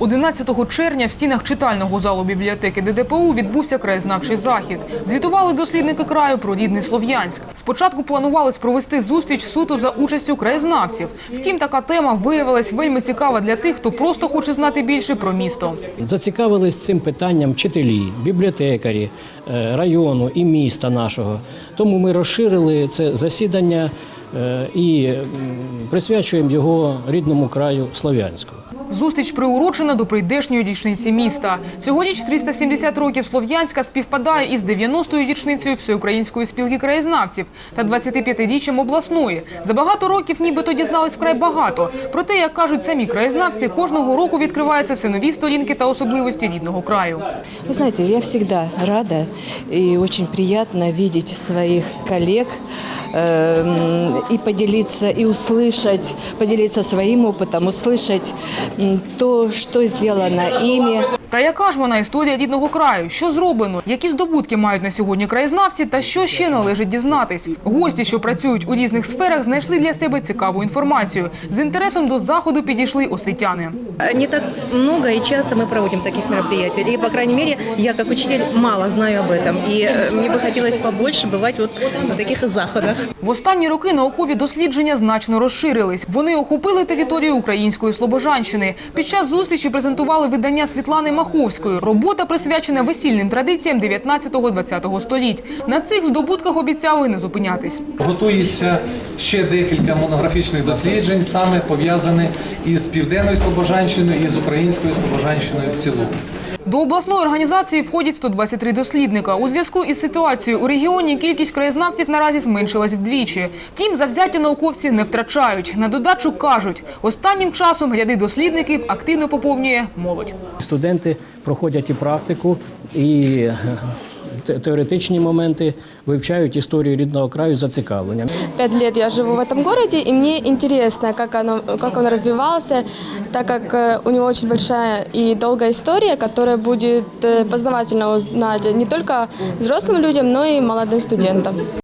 11 червня в стінах читального залу бібліотеки ДДПУ відбувся краєзнавчий захід. Звітували дослідники краю про рідний Слов'янськ. Спочатку планувалось провести зустріч суто за участю краєзнавців. Втім, така тема виявилась вельми цікава для тих, хто просто хоче знати більше про місто. Зацікавились цим питанням вчителі, бібліотекарі е, району і міста нашого. Тому ми розширили це засідання е, і присвячуємо його рідному краю Слов'янську. Зустріч приурочена до прийдешньої річниці міста. Цьогоріч 370 років Слов'янська співпадає із 90-ю річницею Всеукраїнської спілки краєзнавців та 25-річчям обласної. За багато років нібито дізнались вкрай багато. Проте, як кажуть самі краєзнавці, кожного року відкриваються все нові сторінки та особливості рідного краю. Вы знаете, я всегда рада и очень приятно видеть своих коллег эм, и поделиться, и услышать, поделиться своим опытом, услышать м, то, что сделано ими. Та яка ж вона історія рідного краю? Що зроблено? Які здобутки мають на сьогодні краєзнавці? Та що ще належить дізнатись? Гості, що працюють у різних сферах, знайшли для себе цікаву інформацію. З інтересом до заходу підійшли освітяни. Не так много и часто мы проводим таких мероприятий. И, по крайней мере, я как учитель мало знаю об этом. И э, мне бы хотелось побольше бывать вот на таких заходах. В останні роки наукові дослідження значно розширились. Вони охопили територію української Слобожанщини. Під час зустрічі презентували видання Світлани Маховської. Робота присвячена весільним традиціям 19-20 століть. На цих здобутках обіцяли не зупинятись. Готується ще декілька монографічних досліджень, саме пов'язані із південною Слобожанщиною і з українською Слобожанщиною в цілому. До обласної організації входять 123 дослідника. У зв'язку із ситуацією у регіоні кількість краєзнавців наразі зменшилась вдвічі. Втім, завзяті науковці не втрачають. На додачу кажуть, останнім часом ряди дослідників активно поповнює молодь. Студенти проходять і практику, і е, те- теоретичні моменти вивчають історію рідного краю з зацікавленням. Пять лет я живу в этом городе, и мне интересно, как, оно, как он развивался, так как э, у него очень большая и долгая история, которая будет э, познавательно узнать не только взрослым людям, но и молодым студентам.